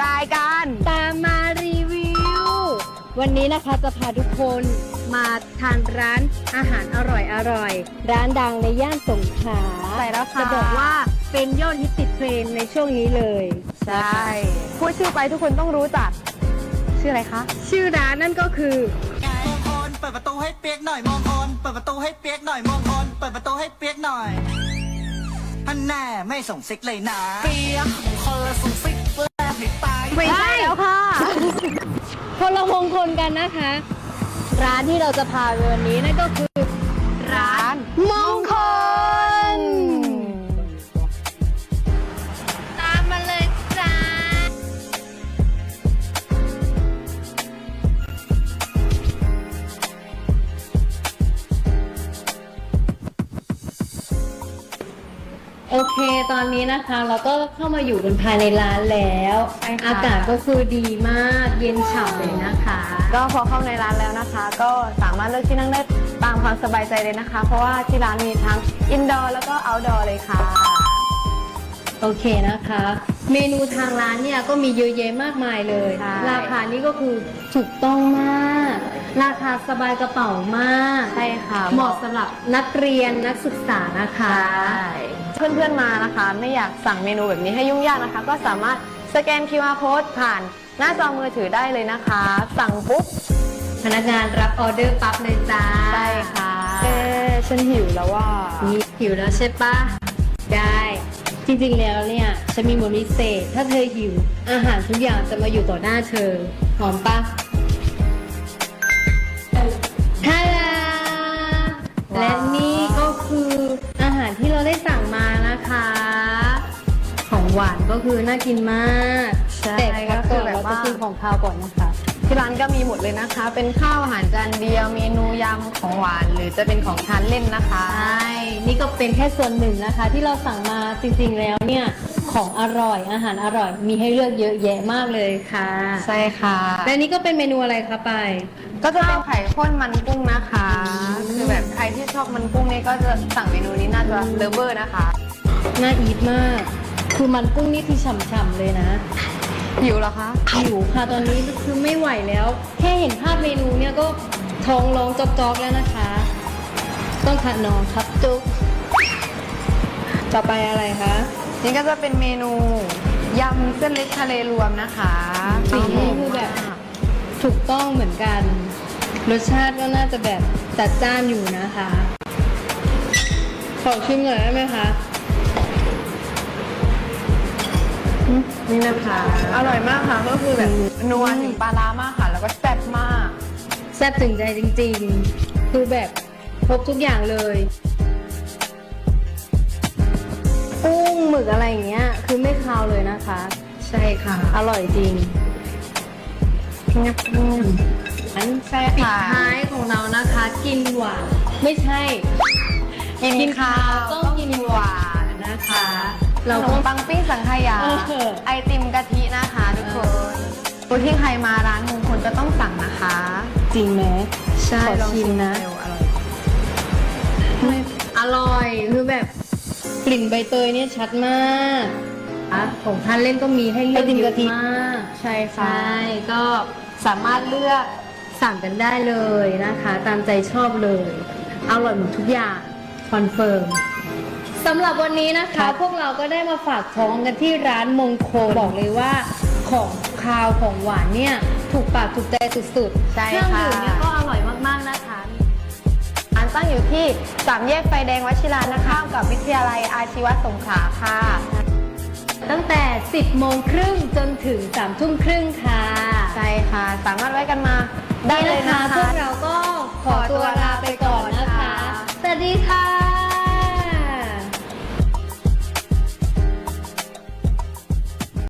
รายการตามมารีวิว วันนี้นะคะจะพาทุกคนมาทานร้านอาหารอร่อยอร่อยร้านดังในย่านสงขลาใช่แล้วค่ะจะบอกว่าเป็นยอดฮิตติดเทรนในช่วงนี้เลย ใช่พูดชื่อไปทุกคนต้องรู้จัก ชื่ออะไรคะ ชื่อร้านนั่นก็คือเปิดประตูให้เปียกหน่อยมองคนเปิดประตูให้เปียกหน่อยมองคนเปิดประตูให้เปียกหน่อยอันแน่ไม่ส่งซิกเลยนะ เปียกคนละส่งซิก ไม่ใช่แล้วค่ะ คนละมงคลกันนะคะ ร้านที่เราจะพาไปวันนี้นั่นก็คือ ร้านมง โอเค ตอนนี้นะคะเราก็เข้ามาอยู่กันภายในร้านแล้ว ใช่ค่ะ อากาศก็คือดีมากเย็นฉ่ำเลยนะคะ ก็พอเข้าในร้านแล้วนะคะ ก็สามารถเลือกที่นั่งได้ตามความสบายใจเลยนะคะ เพราะว่าที่ร้านมีทั้งอินดอร์แล้วก็เอาท์ดอร์เลยค่ะ โอเคนะคะ เมนูทางร้านเนี่ยก็มีเยอะแยะมากมายเลย ใช่ ราคานี่ก็คือถูกต้องมาก ราคาสบายกระเป๋ามาก ใช่ค่ะเหมาะสำหรับนักเรียนนักศึกษานะคะ เพื่อนๆมานะคะ ไม่อยากสั่งเมนูแบบนี้ให้ยุ่งยากนะคะ ก็สามารถสแกน QR code ผ่านหน้าจอมือถือได้เลยนะคะ สั่งปุ๊บพนักงานรับออเดอร์ปั๊บเลยจ้าใช่ค่ะเอ๊ะฉันหิวแล้วว่านี่หิวแล้วใช่ปะได้จริงๆแล้วเนี่ยฉันมีมนต์พิเศษ ถ้าเธอหิว อาหารทุกอย่างจะมาอยู่ต่อหน้าเธอหอมปะ หวานก็คือน่ากินมากใช่แต่พักก็คืก่ออนแบบเราจะว่ากินของคาวก่อนนะคะ ที่ร้านก็มีหมดเลยนะคะ เป็นข้าวอาหารจานเดียวเมนูยำของหวาน หรือจะเป็นของทานเล่นนะคะใช่นี่ก็เป็นแค่ส่วนหนึ่งนะคะ ที่เราสั่งมาจริงๆแล้วเนี่ยของอร่อยอาหารอร่อย มีให้เลือกเยอะแยะมากเลยค่ะ ใช่ค่ะและนี่ก็เป็นเมนูอะไรคะไปายก็จะเป็นไข่ข้นมันกุ้งนะคะคือแบบใครที่ชอบมันกุ้งเนี่ยก็จะสั่งเมนูนี้น่าจะเลเวอร์นะคะ น่าอีทมาก คือมันกุ้งนี่คือฉ่ำๆเลยนะ หิวเหรอคะหิวค่ะตอนนี้คือไม่ไหวแล้ว แค่เห็นภาพเมนูเนี่ยก็ท้องร้องจอกๆแล้วนะคะ ต้องขัดนอนครับจุ๊บต่อไปอะไรคะ นี่ก็จะเป็นเมนูยำเส้นเล็กทะเลรวมนะคะสีนี้คือแบบถูกต้องเหมือนกัน รสชาติก็น่าจะแบบจัดจ้านอยู่นะคะ ขอชิมหน่อยได้ไหมคะ นี่นะคะ อร่อยมากค่ะก็คือแบบนัวถึงปลาร้ามากค่ะ แล้วก็แซ่บมาก แซ่บถึงใจจริงๆ คือแบบครบทุกอย่างเลย กุ้งหมึกอะไรอย่างเงี้ย คือไม่คาวเลยนะคะ ใช่ค่ะ อร่อยจริงงับงับอันใช่ปิดค่ะท้ายของเรานะคะ กินหวานไม่ใช่ กินข้าวต้องกินหวานนะคะ เราขนก็ มปังปิ้งสังขยา เออ ไอติมกะทินะคะทุกคนตัวที่ใครมาร้านมงคลก็ต้องสั่งนะคะ จริงไหมใช่ขอลองชิมนะ เร็วอร่อยอร่อยคือแบบกลิ่นใบเตยเนี่ยชัดมากอะของทานเล่นก็มีให้เลือกไอติมเยกะอะทิมากใช่ใช่ก็สามารถเลือกสั่งกันได้เลยนะคะ ตามใจชอบเลย อร่อยหมดทุกอย่างคอนเฟิร์ม สำหรับวันนี้นะคะ พวกเราก็ได้มาฝากท้องกันที่ร้านมงคลบอกเลยว่าของคาวของหวานเนี่ยถูกปากถูกใจสุดๆใช่เครื่องค่ะดื่มเนี่ยก็อร่อยมากๆนะคะ ร้านตั้งอยู่ที่สามแยกไฟแดงวชิรานะคะกับวิทยาลัยอาชีวสงขลาค่ะ ตั้งแต่ 10 โมงครึ่งจนถึง3ทุ่มครึ่งค่ะใช่ค่ะ สามารถแวะกันมาได้นี่เลยนะคะนะพวคะกเราก็